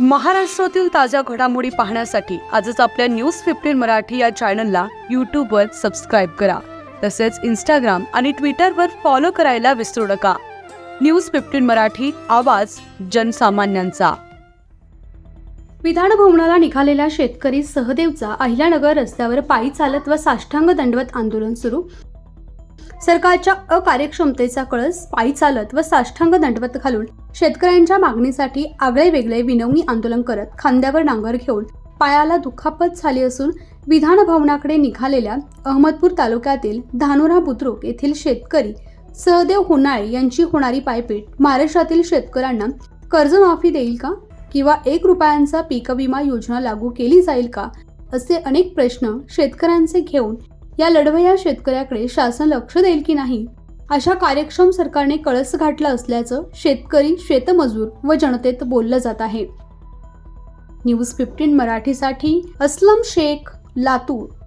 महाराष्ट्रातील ताज्या घडामोडी पाहण्यासाठी आजच आपल्या न्यूज फिफ्टीन मराठी या चॅनलला यूट्यूबवर सबस्क्राईब करा. तसेच इंस्टाग्राम आणि ट्विटरवर फॉलो करायला विसरू नका. न्यूज फिफ्टीन मराठी आवाज जनसामान्यांचा. विधानभवनाला निघालेल्या शेतकरी सहदेवचा अहिल्यानगर रस्त्यावर पायी चालत व साष्टांग दंडवत आंदोलन सुरू. सरकारच्या अकार्यक्षमतेचा कळस पायी चालत व साष्टांग दंडवत घालून शेतकऱ्यांच्या मागणीसाठी आगळे वेगळे विनवणी आंदोलन करत खांद्यावर नांगर घेऊन पायाला दुखापत झाली असून विधान भवनाकडे निघालेल्या अहमदपूर तालुक्यातील धानोरा बुद्रुक येथील शेतकरी सहदेव होनाळे यांची होणारी पायपीट महाराष्ट्रातील शेतकऱ्यांना कर्जमाफी देईल का? किंवा एक रुपयांचा पीक विमा योजना लागू केली जाईल का? असे अनेक प्रश्न शेतकऱ्यांचे घेऊन या लढवया शेतकऱ्याकडे शासन लक्ष देईल की नाही? अशा कार्यक्षम सरकारने कळस घातला असल्याचं शेतकरी शेतमजूर व जनतेत बोललं जात आहे. न्यूज फिफ्टीन मराठीसाठी अस्लम शेख लातूर.